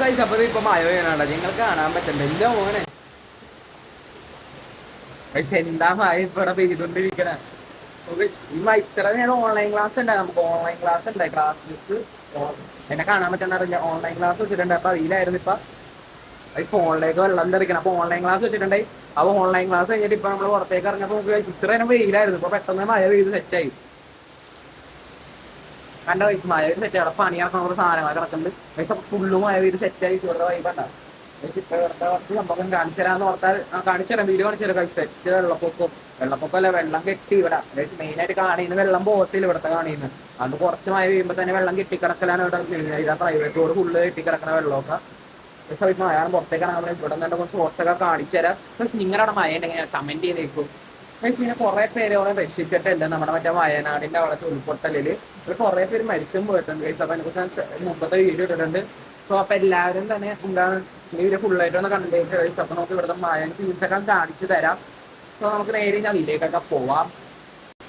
Guys അപ്പൊ ഇപ്പൊ online class നമുക്ക് ഓൺലൈൻ ക്ലാസ് ഉണ്ടായി ക്ലാസ് എന്നെ കാണാൻ പറ്റുന്ന ഓൺലൈൻ ക്ലാസ് വെച്ചിട്ടുണ്ട്. അപ്പൊ അതിലായിരുന്നു ഇപ്പൊ. ഫോണിലേക്ക് വെള്ളം തെറിക്കണം. അപ്പൊ ഓൺലൈൻ ക്ലാസ് വെച്ചിട്ടുണ്ടായി അപ്പൊ ഓൺലൈൻ ക്ലാസ് കഴിഞ്ഞിട്ട് ഇപ്പൊ നമ്മൾ പുറത്തേക്ക് ഇറങ്ങിയപ്പോ നമുക്ക് വെയിലായിരുന്നു. ഇപ്പൊ പെട്ടെന്ന് മഴ പെയ്ത് സെറ്റായി കണ്ട പൈസ മഴ ഒരു സെറ്റ് അവിടെ പണി ഇറക്കുന്ന കുറച്ച് സാധനങ്ങൾ കിടക്കുന്നുണ്ട്. പക്ഷെ ഫുള്ളും മഴ ഒരു സെറ്റായി ഇവിടെ വൈബണ്ട ഇപ്പൊ ഇവിടുത്തെ കുറച്ച് സംഭവം കാണിച്ചു തരാന്ന് ഓർത്താൽ കാണിച്ചു തരാം വീഡിയോ കാണിച്ചു തരാം സെറ്റ് വെള്ളപ്പൊക്കം വെള്ളപ്പൊക്കം. അല്ല വെള്ളം കെട്ടി ഇവിടെ. അതായത് മെയിൻ ആയിട്ട് കാണിയുന്നത് വെള്ളം പോകത്തില്ല ഇവിടുത്തെ കാണിയുന്നത് അത് കുറച്ച് മഴ പെയ്യുമ്പോ തന്നെ വെള്ളം കെട്ടിക്കിടക്കലാണ് ഇവിടെ ഇതാ പ്രൈവറ്റ് റോഡ് ഫുള്ള് കെട്ടിക്കിടക്കണ വെള്ളമൊക്കെ. പക്ഷെ മഴ പുറത്തേക്കാണ് ഇവിടെ നിന്ന് കുറച്ച് ഷോർട്സ് കാണിച്ചു തരാം. പക്ഷെ നിങ്ങളുടെ മഴ ഉണ്ടെങ്കിൽ കമന്റ് ചെയ്തേക്കും. പിന്നെ കുറെ പേര് അവിടെ രക്ഷിച്ചിട്ടുണ്ട്. നമ്മുടെ മറ്റേ വയനാടിന്റെ അവിടെ ഉൾപൊട്ടലിൽ കുറെ പേര് മരിച്ചും പോയിട്ടുണ്ട്. കഴിച്ചു അപ്പൊ കുറിച്ച് മുമ്പത്തെ വീഡിയോ ഇട്ടിട്ടുണ്ട്. സോ അപ്പൊ എല്ലാവരും തന്നെ എന്താണ് ഈ ഫുള്ളായിട്ടൊന്ന് കണ്ടേക്ക് guys. അപ്പൊ നമുക്ക് ഇവിടുത്തെ മായം സീൻസൊക്കെ കാണിച്ചു തരാം. സോ നമുക്ക് നേരെ ഞാൻ ഇതിലേക്കൊക്കെ പോവാം.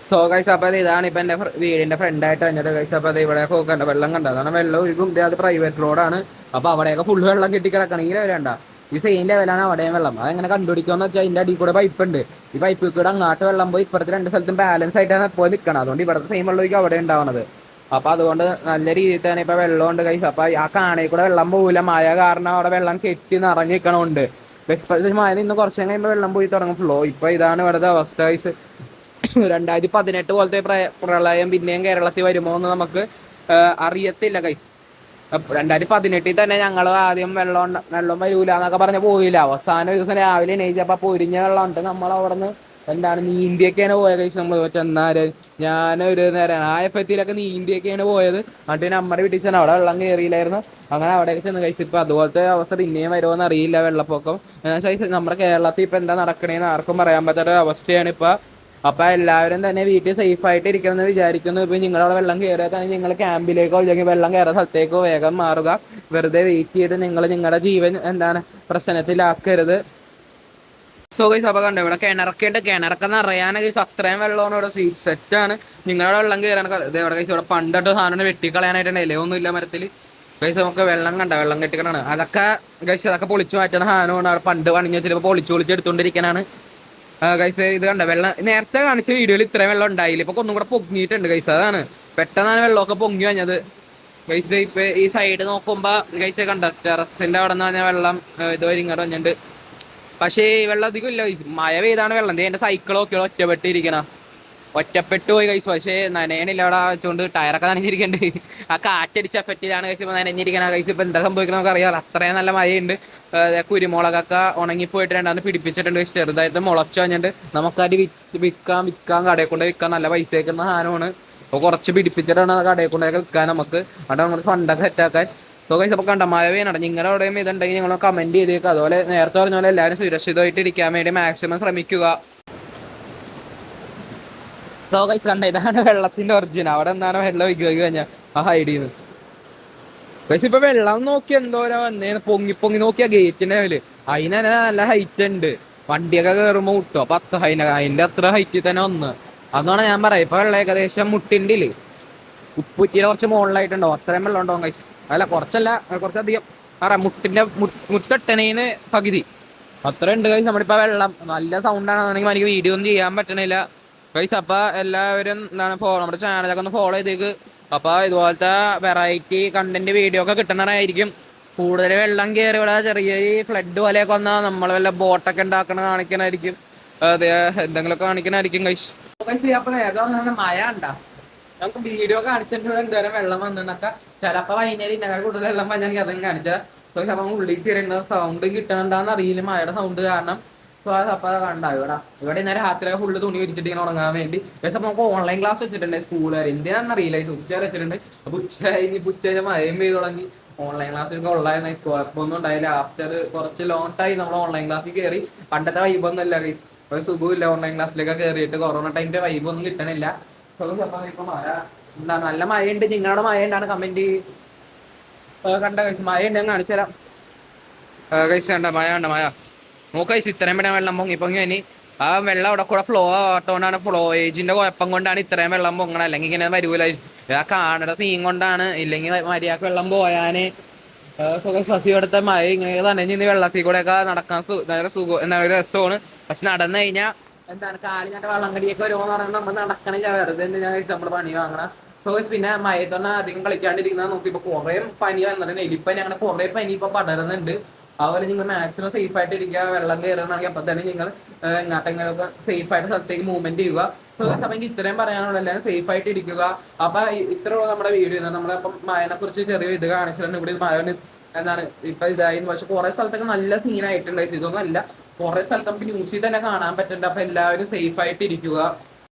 സോ ഗൈസ് അപ്പൊ ഇത് ഇതാണ് ഇപ്പൊ വീടിന്റെ ഫ്രണ്ട് ആയിട്ട് വന്നത് ഗൈസ് അപ്പൊ അത് ഇവിടെ കണ്ട വെള്ളം കണ്ടത് കാരണം വെള്ളം ഒഴുകും. അത് പ്രൈവറ്റ് റോഡാണ് അപ്പൊ അവിടെയൊക്കെ ഫുള്ള് വെള്ളം കിട്ടി കിടക്കണമെങ്കിൽ ലെവലുണ്ട ഈ സെയിം ലെവലാണ് അവിടെയും വെള്ളം. അതെങ്ങനെ കണ്ടുപിടിക്കാന്ന് വെച്ചാൽ ഇതിന്റെ അടി കൂടെ പൈപ്പ് ഉണ്ട്. ഈ പൈപ്പിൽ കൂടെ അങ്ങോട്ട് വെള്ളം പോയി ഇപ്പുറത്തെ രണ്ട് സ്ഥലത്തും ബാലൻസ് ആയിട്ടാണ് ഇപ്പോൾ നിൽക്കണം അതുകൊണ്ട് ഇവിടുത്തെ സെയിം വെള്ളമായിരിക്കും അവിടെ ഉണ്ടാവുന്നത് അപ്പൊ അതുകൊണ്ട് നല്ല രീതിയിൽ തന്നെ ഇപ്പൊ വെള്ളം ഉണ്ട് കൈസ് അപ്പൊ ആ കാണയിൽ കൂടെ വെള്ളം പോകില്ല മഴ കാരണം അവിടെ വെള്ളം കെട്ടി നിറഞ്ഞു നിൽക്കണുണ്ട് മഴ നിന്ന് കുറച്ച് കഴിയുമ്പോൾ വെള്ളം പോയി തുടങ്ങും ഫ്ലോ ഇപ്പൊ ഇതാണ് ഇവിടുത്തെ അവസ്ഥ കൈസ് രണ്ടായിരത്തി പതിനെട്ട് പോലത്തെ പ്രളയം പിന്നെയും കേരളത്തിൽ വരുമോ എന്ന് നമുക്ക് അറിയത്തില്ല കൈസ് രണ്ടായിരത്തി പതിനെട്ടിൽ തന്നെ ഞങ്ങൾ ആദ്യം വെള്ളം വെള്ളം വരൂല എന്നൊക്കെ പറഞ്ഞ് പോയില്ല. അവസാന ദിവസം രാവിലെ എണീച്ചപ്പോ പൊരിഞ്ഞ വെള്ളം ഉണ്ട്. നമ്മൾ അവിടെ നിന്ന് എന്താണ് നീന്തിയൊക്കെയാണ് പോയത് കഴിച്ച് നമ്മൾ ചെന്നാൽ ഞാനൊരു നേരം ആ എഫ് എത്തിയിലൊക്കെ നീന്തിയൊക്കെയാണ് പോയത്. എന്നിട്ട് നമ്മുടെ വീട്ടിൽ ചെന്ന് അവിടെ വെള്ളം കയറിയില്ലായിരുന്നു അങ്ങനെ അവിടെയൊക്കെ ചെന്ന് കഴിച്ചു. ഇപ്പൊ അതുപോലത്തെ അവസ്ഥ പിന്നെയും വരുമോന്ന് അറിയില്ല വെള്ളപ്പൊക്കം. എന്നുവെച്ചാൽ നമ്മുടെ കേരളത്തിൽ ഇപ്പൊ എന്താ നടക്കണേന്ന് ആർക്കും പറയാൻ പറ്റാത്ത അവസ്ഥയാണ് ഇപ്പൊ അപ്പൊ എല്ലാവരും തന്നെ വീട്ടിൽ സേഫ് ആയിട്ട് ഇരിക്കണം എന്ന് വിചാരിക്കുന്നു. ഇപ്പൊ നിങ്ങളവിടെ വെള്ളം കയറിയാൽ തന്നെ നിങ്ങൾ ക്യാമ്പിലേക്കോ അല്ലെങ്കിൽ വെള്ളം കയറുന്ന സ്ഥലത്തേക്കോ വേഗം മാറുക. വെറുതെ വെയിറ്റ് ചെയ്ത് നിങ്ങൾ നിങ്ങളുടെ ജീവൻ എന്താണ് പ്രശ്നത്തിലാക്കരുത്. സോ ഗൈസ് അപ്പൊ കണ്ടോ ഇവിടെ കിണറൊക്കെ നിറയാൻ ഗൈസ് അത്രയും വെള്ളമാണ് ഇവിടെ. സീറ്റ് സെറ്റാണ് നിങ്ങളുടെ വെള്ളം കയറാൻ ഇവിടെ ഗൈസ് ഇവിടെ പണ്ടിട്ട് സാധനം വെട്ടിക്കളയാനായിട്ടുണ്ട് ഇലയൊന്നുമില്ല മരത്തിൽ ഗൈസ് നമുക്ക് വെള്ളം കണ്ട വെള്ളം കെട്ടിക്കണാണ്. അതൊക്കെ ഗൈസ് അതൊക്കെ പൊളിച്ചു മാറ്റുന്ന സാധനമാണ്. അവിടെ പണ്ട് പണിഞ്ഞ് വെച്ചിട്ട് പൊളിച്ചു പൊളിച്ച് എടുത്തോണ്ടിരിക്കാനാണ് ഗൈസ് ഇത് കണ്ട? വെള്ളം നേരത്തെ കാണിച്ച വീഡിയോയിൽ ഇത്രയും വെള്ളം ഉണ്ടായില്ല. ഇപ്പൊ ഒന്നും കൂടെ പൊങ്ങിയിട്ടുണ്ട് ഗൈസ് അതാണ്. പെട്ടെന്നാണ് വെള്ളമൊക്കെ പൊങ്ങി വന്നത്. ഗൈസ് ഇപ്പൊ ഈ സൈഡ് നോക്കുമ്പോ ഗൈസ് കണ്ട? ടെറസിന്റെ അവിടെ നിന്ന് വെള്ളം ഇത് ഇതുവരെ ഇങ്ങോട്ട് വന്നിട്ടുണ്ട്. പക്ഷേ ഈ വെള്ളം അധികം ഇല്ല. മഴ പെയ്താണ് വെള്ളം. എന്റെ സൈക്കിളൊക്കെ ഒറ്റപ്പെട്ടിരിക്കണ. ഒറ്റപ്പെട്ടു പോയി കഴിച്ചു പക്ഷേ നനയണില്ല അവിടെ വെച്ചുകൊണ്ട് ടയറൊക്കെ നനഞ്ഞിരിക്കണ്ട്. ആ കാറ്റടിച്ച എഫക്റ്റിലാണ് കഴിച്ചപ്പോൾ നനഞ്ഞിരിക്കണ. കഴിച്ച് ഇപ്പൊ എന്താ സംഭവിക്കണം നമുക്ക് അറിയാമല്ലോ അത്രയും നല്ല മഴയുണ്ട്. കുരുമുളകൊക്കെ ഉണങ്ങിപ്പോയിട്ട് രണ്ടാമത് പിടിപ്പിച്ചിട്ടുണ്ട്. ചെറുതായിട്ട് മുളച്ചു കഴിഞ്ഞിട്ട് നമുക്കത് വിൽക്കാൻ വിൽക്കാൻ കടയിൽ കൊണ്ട് വിൽക്കാൻ നല്ല പൈസ വെക്കുന്ന സാധനമാണ്. അപ്പോൾ കുറച്ച് പിടിപ്പിച്ചിട്ടാണ് കടയിൽ കൊണ്ടൊക്കെ വിൽക്കാൻ നമുക്ക്. അവിടെ നമ്മൾ ഫണ്ടൊക്കെ സെറ്റാക്കാൻ സോ കൈസ് അപ്പോൾ കണ്ട വേണം നിങ്ങളുടെ എവിടെയും ഇതുണ്ടെങ്കിൽ നിങ്ങൾ കമന്റ് ചെയ്തേക്കുക അതുപോലെ നേരത്തെ പറഞ്ഞ പോലെ എല്ലാവരും സുരക്ഷിതമായിട്ട് ഇരിക്കാൻ വേണ്ടി മാക്സിമം ശ്രമിക്കുക. സോ കൈസ് കണ്ട ഇതാണ് വെള്ളത്തിന്റെ ഒറിജിൻ അവിടെ എന്താണ് വെള്ളം ഒഴുകി കഴിഞ്ഞാൽ ആ ഹൈഡിന്ന് ഗൈസ് ഇപ്പൊ വെള്ളം നോക്കി എന്തോരാ വന്നേന്ന് പൊങ്ങി പൊങ്ങി നോക്കിയ ഗേറ്റിന്റെ ലെവൽ അതിനെ നല്ല ഹൈറ്റ് ഉണ്ട്. വണ്ടിയൊക്കെ കയറുമ്പോ മുട്ടും. അപ്പൊ അത്ര അതിന്റെ അതിന്റെ അത്ര ഹൈറ്റിൽ തന്നെ വന്ന്. അതാണ് ഞാൻ പറയാം ഇപ്പൊ വെള്ളം ഏകദേശം മുട്ടിണ്ടിൽ ഉപ്പുറ്റിയുടെ കുറച്ച് മുകളിലായിട്ടുണ്ടോ അത്രയും വെള്ളം ഉണ്ടോ കൈസ് അല്ല കുറച്ചല്ല കുറച്ചധികം. പറയാം മുട്ടിന്റെ മുട്ടിട്ടണേന് പകുതി. അത്ര ഉണ്ട് കൈസ് നമ്മളിപ്പോ വെള്ളം നല്ല സൗണ്ട് ആണെന്നുണ്ടെങ്കിൽ എനിക്ക് വീഡിയോ ഒന്നും ചെയ്യാൻ പറ്റണില്ല. കൈസ് അപ്പൊ എല്ലാവരും എന്താണ് നമ്മുടെ ചാനലൊക്കെ ഒന്ന് ഫോളോ ചെയ്തേക്ക്. അപ്പൊ ഇതുപോലത്തെ വെറൈറ്റി കണ്ടന്റ് വീഡിയോ ഒക്കെ കിട്ടണതായിരിക്കും കൂടുതൽ വെള്ളം കയറി ഇവിടെ ചെറിയ ഫ്ലഡ് പോലെയൊക്കെ വന്നാൽ നമ്മൾ വല്ല ബോട്ടൊക്കെ ഉണ്ടാക്കണ കാണിക്കണായിരിക്കും. അതെ എന്തെങ്കിലുമൊക്കെ കാണിക്കണായിരിക്കും കൈസ് മഴ ഉണ്ടാ നമുക്ക് വീഡിയോ കാണിച്ചിട്ടുണ്ട് എന്തോരം വെള്ളം വന്നൊക്കെ ചിലപ്പോ വൈകുന്നേരം ഇന്നേക്കാൾ കൂടുതൽ വെള്ളം വന്നെങ്കിൽ അതും കാണിച്ചാൽ ചിലപ്പോൾ ഉള്ളിൽ തിരുന്ന സൗണ്ട് കിട്ടണുണ്ടാന്ന് അറിയില്ല മഴയുടെ സൗണ്ട് കാരണം. അപ്പൊ കണ്ട ഇവിടെ. ഇവിടെ ഇന്നലെ രാത്രിയൊക്കെ ഫുള്ള് തുണി വിരിച്ചിട്ട് ഇങ്ങനെ ഉറങ്ങാൻ വേണ്ടി. പക്ഷെ നമുക്ക് ഓൺലൈൻ ക്ലാസ് വെച്ചിട്ടുണ്ട് സ്കൂളുകാർ എന്തിനാണെന്ന് അറിയില്ല ഇത് ഉച്ച വെച്ചിട്ടുണ്ട്. അപ്പൊ ഉച്ച കഴിഞ്ഞ് ഉച്ച കഴിഞ്ഞ് മഴയും പെയ്ത് തുടങ്ങി. ഓൺലൈൻ ക്ലാസ്സിൽ ഉള്ളായിരുന്നു കുഴപ്പമൊന്നും ഉണ്ടായില്ല. ആഫ്റ്റർ കുറച്ച് ലോങ് ടൈം നമ്മൾ ഓൺലൈൻ ക്ലാസ്സിൽ കയറി പണ്ടത്തെ വൈബൊന്നും ഇല്ല ഗൈസ് ഒരു സുഖമില്ല ഓൺലൈൻ ക്ലാസ്സിലൊക്കെ കയറിയിട്ട് കൊറോണ ടൈമിന്റെ വൈബൊന്നും കിട്ടണില്ല. ഇപ്പൊ മഴ. എന്താ നല്ല മഴയുണ്ട്. നിങ്ങളുടെ മഴ ഉണ്ടാണ് കമന്റ് കണ്ട കഴിച്ച് മഴ ഉണ്ട് ഞാൻ കാണിച്ചു തരാം കഴിച്ച് കണ്ട? മഴ ഉണ്ട് മഴ. നോക്ക് ഇത്രയും വേണം വെള്ളം പൊങ്ങി പൊങ്ങി ഇനി ആ വെള്ളം അവിടെ കൂടെ ഫ്ലോ ആട്ടോണ്ടാണ് ഫ്ലോ ഏജിന്റെ കുഴപ്പം കൊണ്ടാണ് ഇത്രയും വെള്ളം പൊങ്ങണം അല്ലെങ്കിൽ ഇങ്ങനെ വരൂല. ആ കാണുന്ന സീൻ കൊണ്ടാണ്. ഇല്ലെങ്കിൽ മര്യാദയ്ക്ക് വെള്ളം പോയാന്. ശ്വസി ഇവിടുത്തെ മഴ ഇങ്ങനെ നനഞ്ഞ് ഇന്ന് വെള്ളത്തിൽ കൂടെ ഒക്കെ നടക്കാൻ നല്ല സുഖം എന്താ പറയുക രസമാണ്. പക്ഷെ നടന്നു കഴിഞ്ഞാൽ എന്താണ് കാലിഞ്ഞാട്ട് വെള്ളം കടിയൊക്കെ വരുമോന്ന് പറയുന്നത് നമ്മൾ നടക്കണില്ല. വെറുതെ നമ്മൾ പണി വാങ്ങണം? സോ പിന്നെ മഴയത്തൊന്നും അധികം കളിക്കാണ്ടിരിക്കുന്ന നോക്കി ഇപ്പൊ കുറെ പനി വന്നിട്ടുണ്ട്. എലിപ്പനി അങ്ങനെ കുറെ പനി ഇപ്പൊ പടരുന്നുണ്ട്. അതുപോലെ നിങ്ങൾ മാക്സിമം സേഫ് ആയിട്ട് ഇരിക്കുക വെള്ളം കയറണമെങ്കിൽ അപ്പൊ തന്നെ നിങ്ങൾ എങ്ങോട്ടെങ്കിലൊക്കെ സേഫ് ആയിട്ട് സ്ഥലത്തേക്ക് മൂവ്മെന്റ് ചെയ്യുക. സോ അപ്പം എനിക്ക് ഇത്രയും പറയാനുള്ള. എല്ലാവരും സേഫ് ആയിട്ട് ഇരിക്കുക. അപ്പൊ ഇത്രയുള്ള നമ്മുടെ വീഡിയോ നമ്മളിപ്പം മഴനെ കുറിച്ച് ചെറിയ ഇത് കാണിച്ചിട്ടുണ്ട്. ഇവിടെ മഴ എന്താണ് ഇപ്പൊ ഇതായി പക്ഷെ കുറെ സ്ഥലത്തൊക്കെ നല്ല സീനായിട്ടുണ്ടായി ഇതൊന്നും അല്ല. കുറെ സ്ഥലത്ത് നമുക്ക് ന്യൂസിൽ തന്നെ കാണാൻ പറ്റുന്നുണ്ട്. അപ്പൊ എല്ലാവരും സേഫ് ആയിട്ട് ഇരിക്കുക.